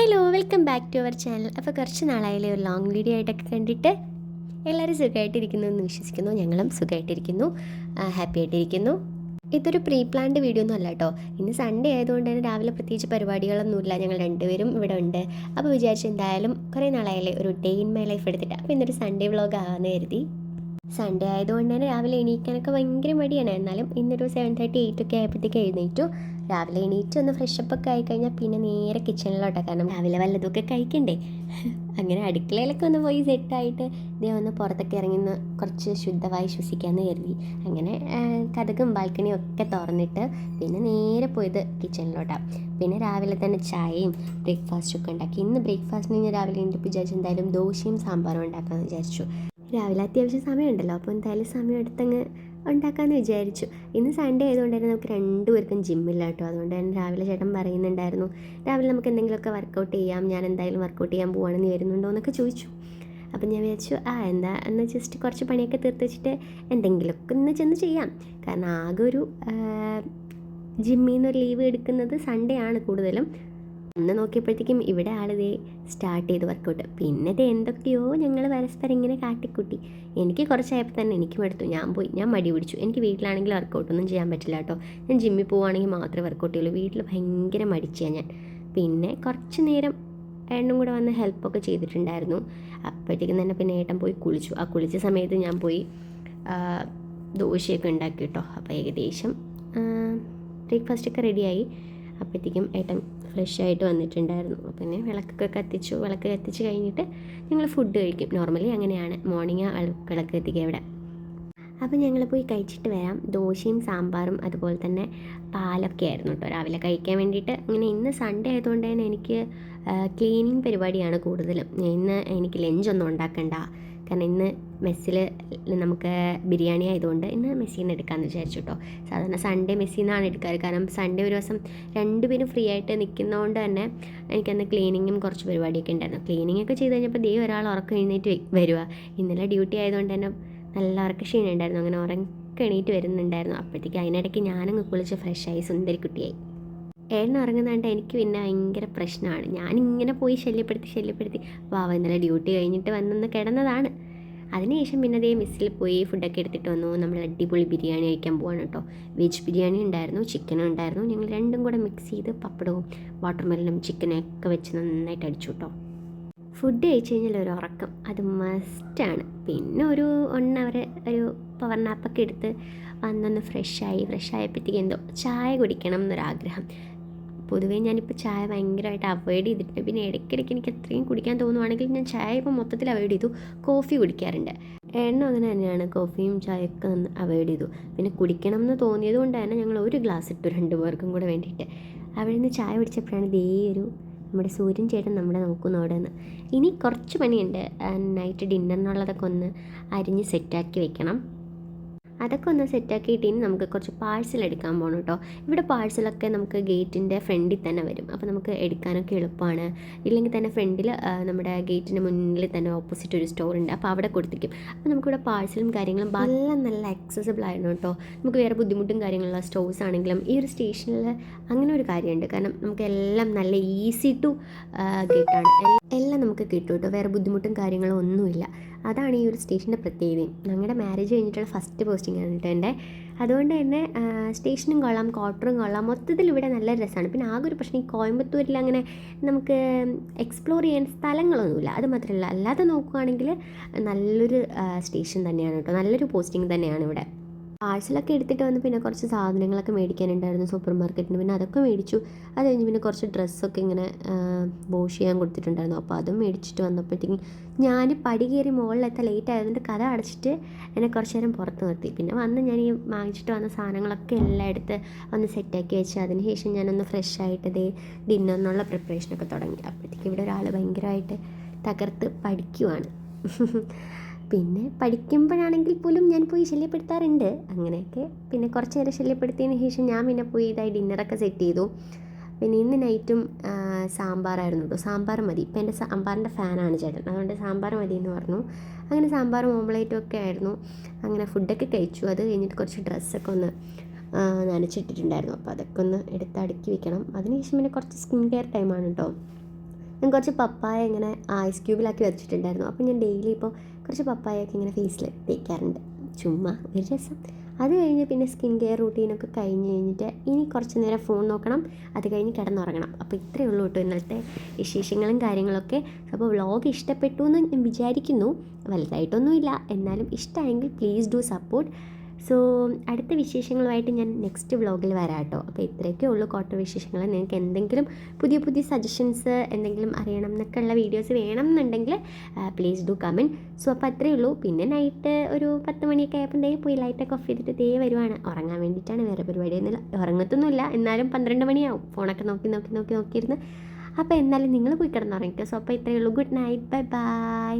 Hello welcome back to our channel അപ്പോൾ കുറച്ച് നാളായാലേ ഒരു ലോങ് വീഡിയോ ആയിട്ടൊക്കെ കണ്ടിട്ട്? എല്ലാവരും സുഖമായിട്ടിരിക്കുന്നു എന്ന് വിശ്വസിക്കുന്നു. ഞങ്ങളും സുഖമായിട്ടിരിക്കുന്നു ഹാപ്പി ആയിട്ടിരിക്കുന്നു. ഇതൊരു പ്രീ പ്ലാൻഡ് വീഡിയോ ഒന്നും അല്ല കേട്ടോ ഇന്ന് സൺഡേ ആയതുകൊണ്ട് തന്നെ രാവിലെ പ്രത്യേകിച്ച് പരിപാടികളൊന്നുമില്ല. ഞങ്ങൾ രണ്ടുപേരും ഇവിടെ ഉണ്ട്. അപ്പോൾ വിചാരിച്ചു എന്തായാലും കുറേ നാളായാലേ ഒരു ഡേ ഇൻ മൈ ലൈഫ് എടുത്തിട്ട്. അപ്പോൾ ഇന്നൊരു സൺഡേ വ്ളോഗ് ആകാമെന്ന് കരുതി. സൺഡേ ആയതുകൊണ്ട് തന്നെ രാവിലെ എണീക്കാനൊക്കെ ഭയങ്കര മടിയാണ്. എന്നാലും ഇന്നൊരു സെവൻ തേർട്ടി എയ്റ്റ് ഒക്കെ ആയപ്പോഴത്തേക്ക് എഴുന്നേറ്റു. രാവിലെ എണീറ്റ് ഒന്ന് ഫ്രഷപ്പ് ഒക്കെ ആയി കഴിഞ്ഞാൽ പിന്നെ നേരെ കിച്ചണിലോട്ടാണ് കാരണം രാവിലെ വല്ലതൊക്കെ കഴിക്കണ്ടേ? അങ്ങനെ അടുക്കളയിലൊക്കെ ഒന്ന് പോയി സെറ്റായിട്ട് ഇതേ ഒന്ന് പുറത്തൊക്കെ ഇറങ്ങി ഒന്ന് കുറച്ച് ശുദ്ധമായി ശ്വസിക്കാമെന്ന് കരുതി. അങ്ങനെ കഥകും ബാൽക്കണിയും ഒക്കെ തുറന്നിട്ട് പിന്നെ നേരെ പോയത് കിച്ചണിലോട്ടാണ് പിന്നെ രാവിലെ തന്നെ ചായയും ബ്രേക്ക്ഫാസ്റ്റും ഒക്കെ ഉണ്ടാക്കി. ഇന്ന് ബ്രേക്ക്ഫാസ്റ്റിന് ഞാൻ രാവിലെ എന്റെ വിചാരിച്ചു എന്തായാലും ദോശയും സാമ്പാറും ഉണ്ടാക്കാമെന്ന് വിചാരിച്ചു. രാവിലെ അത്യാവശ്യം സമയമുണ്ടല്ലോ അപ്പോൾ എന്തായാലും സമയം എടുത്തങ്ങ് ഉണ്ടാക്കാമെന്ന് വിചാരിച്ചു. ഇന്ന് സൺഡേ ആയതുകൊണ്ട് തന്നെ നമുക്ക് രണ്ടുപേർക്കും ജിമ്മില്ല കേട്ടോ. അതുകൊണ്ട് തന്നെ രാവിലെ ചേട്ടൻ പറയുന്നുണ്ടായിരുന്നു രാവിലെ നമുക്ക് എന്തെങ്കിലുമൊക്കെ വർക്കൗട്ട് ചെയ്യാം ഞാൻ എന്തായാലും വർക്കൗട്ട് ചെയ്യാൻ പോവാണെന്ന് വരുന്നുണ്ടോ? എന്നൊക്കെ ചോദിച്ചു. അപ്പം ഞാൻ വിചാരിച്ചു ആ എന്താ എന്നാൽ ജസ്റ്റ് കുറച്ച് പണിയൊക്കെ തീർത്ത് വെച്ചിട്ട് എന്തെങ്കിലുമൊക്കെ ഒന്ന് ചെന്ന് ചെയ്യാം. കാരണം ആകെ ഒരു ജിമ്മിൽ നിന്ന് ഒരു ലീവ് എടുക്കുന്നത് സൺഡേ ആണ് കൂടുതലും. അന്ന് നോക്കിയപ്പോഴത്തേക്കും ഇവിടെ ആളിതേ സ്റ്റാർട്ട് ചെയ്ത് വർക്കൗട്ട് പിന്നെ ഇത് എന്തൊക്കെയോ ഞങ്ങൾ പരസ്പരം ഇങ്ങനെ കാട്ടിക്കൂട്ടി. എനിക്ക് കുറച്ചായപ്പോൾ തന്നെ എനിക്കും എടുത്തു. ഞാൻ പോയി. ഞാൻ മടി പിടിച്ചു. എനിക്ക് വീട്ടിലാണെങ്കിൽ വർക്കൗട്ടൊന്നും ചെയ്യാൻ പറ്റില്ല കേട്ടോ. ഞാൻ ജിമ്മിൽ പോവുകയാണെങ്കിൽ മാത്രമേ വർക്കൗട്ട് ചെയ്യുള്ളൂ. വീട്ടിൽ ഭയങ്കര മടിച്ചാണ് ഞാൻ. പിന്നെ കുറച്ച് നേരം ഏട്ടനും കൂടെ വന്ന് ഹെൽപ്പൊക്കെ ചെയ്തിട്ടുണ്ടായിരുന്നു. അപ്പോഴത്തേക്കും തന്നെ പിന്നെ ഏട്ടൻ പോയി കുളിച്ചു. ആ കുളിച്ച സമയത്ത് ഞാൻ പോയി ദോശയൊക്കെ ഉണ്ടാക്കി കേട്ടോ. അപ്പോൾ ഏകദേശം ബ്രേക്ക്ഫാസ്റ്റൊക്കെ റെഡിയായി അപ്പോഴത്തേക്കും ഏട്ടൻ ഫ്രഷ് ആയിട്ട് വന്നിട്ടുണ്ടായിരുന്നു. പിന്നെ വിളക്കൊക്കെ കത്തിച്ചു. വിളക്ക് കത്തിച്ച് കഴിഞ്ഞിട്ട് ഞങ്ങൾ ഫുഡ് കഴിക്കും. നോർമലി അങ്ങനെയാണ്. മോർണിംഗ് വിളക്ക് കത്തിക്കുക ഇവിടെ. അപ്പോൾ ഞങ്ങൾ പോയി കഴിച്ചിട്ട് വരാം. ദോശയും സാമ്പാറും അതുപോലെ തന്നെ പാലൊക്കെ ആയിരുന്നു കേട്ടോ രാവിലെ കഴിക്കാൻ വേണ്ടിയിട്ട്. അങ്ങനെ ഇന്ന് സൺഡേ ആയതുകൊണ്ട് തന്നെ എനിക്ക് ക്ലീനിങ് പരിപാടിയാണ് കൂടുതലും. ഇന്ന് എനിക്ക് ലഞ്ചൊന്നും ഉണ്ടാക്കണ്ട. കാരണം ഇന്ന് മെസ്സിൽ നമുക്ക് ബിരിയാണി ആയതുകൊണ്ട് ഇന്ന് മെസ്സിൽ നിന്ന് എടുക്കാമെന്ന് വിചാരിച്ചു കേട്ടോ. സാധാരണ സൺഡേ മെസ്സിൽ നിന്നാണ് എടുക്കാറ്. കാരണം സൺഡേ ഒരു ദിവസം രണ്ടുപേരും ഫ്രീ ആയിട്ട് നിൽക്കുന്നതുകൊണ്ട് തന്നെ എനിക്കന്ന് ക്ലീനിങ്ങും കുറച്ച് പരിപാടിയൊക്കെ ഉണ്ടായിരുന്നു. ക്ലീനിങ് ഒക്കെ ചെയ്ത് കഴിഞ്ഞപ്പോൾ ദൈവം ഒരാൾ ഉറക്കം എഴുന്നേറ്റ് വരിക ഇന്നലെ ഡ്യൂട്ടി ആയതുകൊണ്ട് തന്നെ നല്ല ഉറക്ക ക്ഷീണം ഉണ്ടായിരുന്നു അങ്ങനെ ഉറക്കം എണീറ്റ് വരുന്നുണ്ടായിരുന്നു. അപ്പോഴത്തേക്ക് അതിനിടയ്ക്ക് ഞാനങ്ങ് കുളിച്ച് ഫ്രഷായി സുന്ദരിക്കുട്ടിയായി. ഏട്ടൻ ഉറങ്ങുന്നതുകൊണ്ട് എനിക്ക് പിന്നെ ഭയങ്കര പ്രശ്നമാണ്. ഞാനിങ്ങനെ പോയി ശല്യപ്പെടുത്തി ശല്യപ്പെടുത്തി. വാവ ഇന്നലെ ഡ്യൂട്ടി കഴിഞ്ഞിട്ട് വന്നൊന്ന് കിടന്നതാണ്. അതിനുശേഷം പിന്നെ അതേ മിസ്സിൽ പോയി ഫുഡൊക്കെ എടുത്തിട്ട് വന്നു. നമ്മൾ അടിപൊളി ബിരിയാണി കഴിക്കാൻ പോവാണ് കേട്ടോ. വെജ് ബിരിയാണി ഉണ്ടായിരുന്നു ചിക്കനും ഉണ്ടായിരുന്നു. ഞങ്ങൾ രണ്ടും കൂടെ മിക്സ് ചെയ്ത് പപ്പടവും വാട്ടർമെലനും ചിക്കനും ഒക്കെ വെച്ച് നന്നായിട്ട് അടിച്ചു കേട്ടോ. ഫുഡ് കഴിച്ച് കഴിഞ്ഞാൽ ഒരു ഉറക്കം. അത് മസ്റ്റാണ് പിന്നെ ഒരു വൺ അവർ ഒരു പവർ നാപ്പൊക്കെ എടുത്ത് വന്നൊന്ന് ഫ്രഷായി ഫ്രഷ് ആയപ്പോഴത്തേക്ക് എന്തോ ചായ കുടിക്കണം എന്നൊരാഗ്രഹം. പൊതുവേ ഞാനിപ്പോൾ ചായ ഭയങ്കരമായിട്ട് അവോയ്ഡ് ചെയ്തിട്ടുണ്ട്. പിന്നെ ഇടയ്ക്കിടയ്ക്ക് എനിക്ക് എത്രയും കുടിക്കാൻ തോന്നുവാണെങ്കിൽ ഞാൻ ചായ ഇപ്പോൾ മൊത്തത്തിൽ അവോയ്ഡ് ചെയ്തു. കോഫി കുടിക്കാറുണ്ട്. എണ്ണ അങ്ങനെ തന്നെയാണ്. കോഫിയും ചായയൊക്കെ അവോയ്ഡ് ചെയ്തു. പിന്നെ കുടിക്കണം എന്ന് തോന്നിയത് കൊണ്ട് തന്നെ ഞങ്ങൾ ഒരു ഗ്ലാസ് ഇട്ടു രണ്ട് പേർക്കും കൂടെ വേണ്ടിയിട്ട്. അവിടെ നിന്ന് ചായ കുടിച്ചപ്പോഴാണ് ദേ ഒരു നമ്മുടെ സൂര്യൻ ചേട്ടൻ നമ്മുടെ നോക്കുന്ന അവിടെ നിന്ന് ഇനി കുറച്ച് പണിയുണ്ട്. നൈറ്റ് ഡിന്നറിനുള്ളതൊക്കെ ഒന്ന് അരിഞ്ഞ് സെറ്റാക്കി വെക്കണം. അതൊക്കെ ഒന്ന് സെറ്റാക്കിയിട്ട് ഇനി നമുക്ക് കുറച്ച് പാഴ്സൽ എടുക്കാൻ പോകണം കേട്ടോ. ഇവിടെ പാഴ്സലൊക്കെ നമുക്ക് ഗേറ്റിന്റെ ഫ്രണ്ടിൽ തന്നെ വരും. അപ്പോൾ നമുക്ക് എടുക്കാനൊക്കെ എളുപ്പമാണ്. ഇല്ലെങ്കിൽ തന്നെ ഫ്രണ്ടിൽ നമ്മുടെ ഗേറ്റിന്റെ മുന്നിൽ തന്നെ ഓപ്പോസിറ്റ് ഒരു സ്റ്റോർ ഉണ്ട്. അപ്പോൾ അവിടെ കൊടുത്തിരിക്കും. അപ്പോൾ നമുക്കിവിടെ പാഴ്സലും കാര്യങ്ങളും നല്ല നല്ല അക്സസിബിൾ ആയിരുന്നു കേട്ടോ. നമുക്ക് വേറെ ബുദ്ധിമുട്ടും കാര്യങ്ങളുള്ള സ്റ്റോഴ്സ് ആണെങ്കിലും ഈ ഒരു സ്റ്റേഷനിൽ അങ്ങനെ ഒരു കാര്യമുണ്ട്. കാരണം നമുക്ക് എല്ലാം നല്ല ഈസി ടു ഗേറ്റാണ് എല്ലാം നമുക്ക് കിട്ടും കേട്ടോ. വേറെ ബുദ്ധിമുട്ടും കാര്യങ്ങളും ഒന്നുമില്ല. അതാണ് ഈ ഒരു സ്റ്റേഷന്റെ പ്രത്യേകത. ഞങ്ങളുടെ മാരേജ് കഴിഞ്ഞിട്ടുള്ള ഫസ്റ്റ് പോസ്റ്റിംഗ് ആണ് കേട്ടോ എന്റെ. അതുകൊണ്ട് തന്നെ സ്റ്റേഷനും കൊള്ളാം ക്വാർട്ടറും കൊള്ളാം. മൊത്തത്തിൽ ഇവിടെ നല്ല രസമാണ് പിന്നെ ആകെ ഒരു പ്രശ്നം ഈ കോയമ്പത്തൂരിൽ അങ്ങനെ നമുക്ക് എക്സ്പ്ലോർ ചെയ്യാൻ സ്ഥലങ്ങളൊന്നുമില്ല. അത് മാത്രമല്ല അല്ലാതെ നോക്കുകയാണെങ്കിൽ നല്ലൊരു സ്റ്റേഷൻ തന്നെയാണ് കേട്ടോ നല്ലൊരു പോസ്റ്റിംഗ് തന്നെയാണ് ഇവിടെ. പാഴ്സലൊക്കെ എടുത്തിട്ട് വന്ന് പിന്നെ കുറച്ച് സാധനങ്ങളൊക്കെ മേടിക്കാനുണ്ടായിരുന്നു സൂപ്പർ മാർക്കറ്റിന് പിന്നെ അതൊക്കെ മേടിച്ചു. അത് കഴിഞ്ഞ് പിന്നെ കുറച്ച് ഡ്രസ്സൊക്കെ ഇങ്ങനെ വാഷ് ചെയ്യാൻ കൊടുത്തിട്ടുണ്ടായിരുന്നു. അപ്പോൾ അതും മേടിച്ചിട്ട് വന്നപ്പോഴത്തേക്കും ഞാൻ പടി കയറി മുകളിലെത്താൻ ലേറ്റ് ആയതുകൊണ്ട് കഥ അടച്ചിട്ട് എന്നെ കുറച്ച് നേരം പുറത്ത് നിർത്തി. പിന്നെ വന്ന് ഞാൻ ഈ വാങ്ങിച്ചിട്ട് വന്ന സാധനങ്ങളൊക്കെ എല്ലാം എടുത്ത് ഒന്ന് സെറ്റാക്കി വെച്ച് അതിന് ശേഷം ഞാനൊന്ന് ഫ്രഷ് ആയിട്ട് ഇതേ ഡിന്നറിനുള്ള പ്രിപ്പറേഷനൊക്കെ തുടങ്ങി. അപ്പോഴത്തേക്കും ഇവിടെ ഒരാൾ ഭയങ്കരമായിട്ട് തകർത്ത് പഠിക്കുവാണ്. പിന്നെ പഠിക്കുമ്പോഴാണെങ്കിൽ പോലും ഞാൻ പോയി ശല്യപ്പെടുത്താറുണ്ട്. അങ്ങനെയൊക്കെ പിന്നെ കുറച്ച് നേരം ശല്യപ്പെടുത്തിയതിന് ശേഷം ഞാൻ പിന്നെ പോയി ഇതായി ഡിന്നറൊക്കെ സെറ്റ് ചെയ്തു. പിന്നെ ഇന്ന് നൈറ്റും സാമ്പാറായിരുന്നു കേട്ടോ സാമ്പാർ മതി. ഇപ്പം എന്റെ സാമ്പാറിന്റെ ഫാനാണ് ചേട്ടൻ. അതുകൊണ്ട് സാമ്പാർ മതി എന്ന് പറഞ്ഞു. അങ്ങനെ സാമ്പാർ ഓംലേറ്റും ഒക്കെ ആയിരുന്നു. അങ്ങനെ ഫുഡൊക്കെ കഴിച്ചു. അത് കഴിഞ്ഞിട്ട് കുറച്ച് ഡ്രസ്സൊക്കെ ഒന്ന് നനച്ചിട്ടിട്ടുണ്ടായിരുന്നു. അപ്പോൾ അതൊക്കെ ഒന്ന് എടുത്ത് അടുക്കി വെക്കണം. അതിനുശേഷം പിന്നെ കുറച്ച് സ്കിൻ കെയർ ടൈമാണ് കേട്ടോ ഞാൻ കുറച്ച് പപ്പായ ഇങ്ങനെ ഐസ് ക്യൂബിലാക്കി വെച്ചിട്ടുണ്ടായിരുന്നു. അപ്പോൾ ഞാൻ ഡെയിലി ഇപ്പോൾ കുറച്ച് പപ്പായൊക്കെ ഇങ്ങനെ ഫേസിൽ തേക്കാറുണ്ട്. ചുമ്മാ ഒരു രസം. അത് കഴിഞ്ഞ് പിന്നെ സ്കിൻ കെയർ റൂട്ടീനൊക്കെ കഴിഞ്ഞ് കഴിഞ്ഞിട്ട് ഇനി കുറച്ച് നേരം ഫോൺ നോക്കണം. അത് കഴിഞ്ഞ് കിടന്നുറങ്ങണം. അപ്പോൾ ഇത്രയേ ഉള്ളൂ കേട്ടോ ഇന്നത്തെ വിശേഷങ്ങളും കാര്യങ്ങളൊക്കെ. അപ്പോൾ വ്ളോഗ് ഇഷ്ടപ്പെട്ടു എന്ന് ഞാൻ വിചാരിക്കുന്നു. വലുതായിട്ടൊന്നുമില്ല. എന്നാലും ഇഷ്ടമായെങ്കിൽ പ്ലീസ് ഡു സപ്പോർട്ട് സോ അടുത്ത വിശേഷങ്ങളുമായിട്ട് ഞാൻ നെക്സ്റ്റ് വ്ളോഗിൽ വരാം കേട്ടോ അപ്പോൾ ഇത്രയൊക്കെ ഉള്ളൂ കോട്ട വിശേഷങ്ങൾ. നിങ്ങൾക്ക് എന്തെങ്കിലും പുതിയ പുതിയ സജഷൻസ് എന്തെങ്കിലും അറിയണം എന്നൊക്കെ ഉള്ള വീഡിയോസ് വേണം എന്നുണ്ടെങ്കിൽ പ്ലീസ് ഡു കമന്റ് സോ അപ്പോൾ അത്രയേ ഉള്ളൂ. പിന്നെ നൈറ്റ് ഒരു പത്ത് മണിയൊക്കെ ആയപ്പോൾ ദേ പോയി ലൈറ്റൊക്കെ ഓഫ് ചെയ്തിട്ട് ദേ വരുവാണ്. ഉറങ്ങാൻ വേണ്ടിയിട്ടാണ് വേറെ പരിപാടിയൊന്നുമില്ല ഉറങ്ങത്തൊന്നുമില്ല. എന്നാലും പന്ത്രണ്ട് മണിയാവും. ഫോണൊക്കെ നോക്കി നോക്കി നോക്കി നോക്കിയിരുന്ന്. അപ്പോൾ എന്നാലും നിങ്ങൾ പോയി കിടന്നുറങ്ങിക്കുക സോ അപ്പോൾ ഇത്രയേ ഉള്ളൂ. Good night bye bye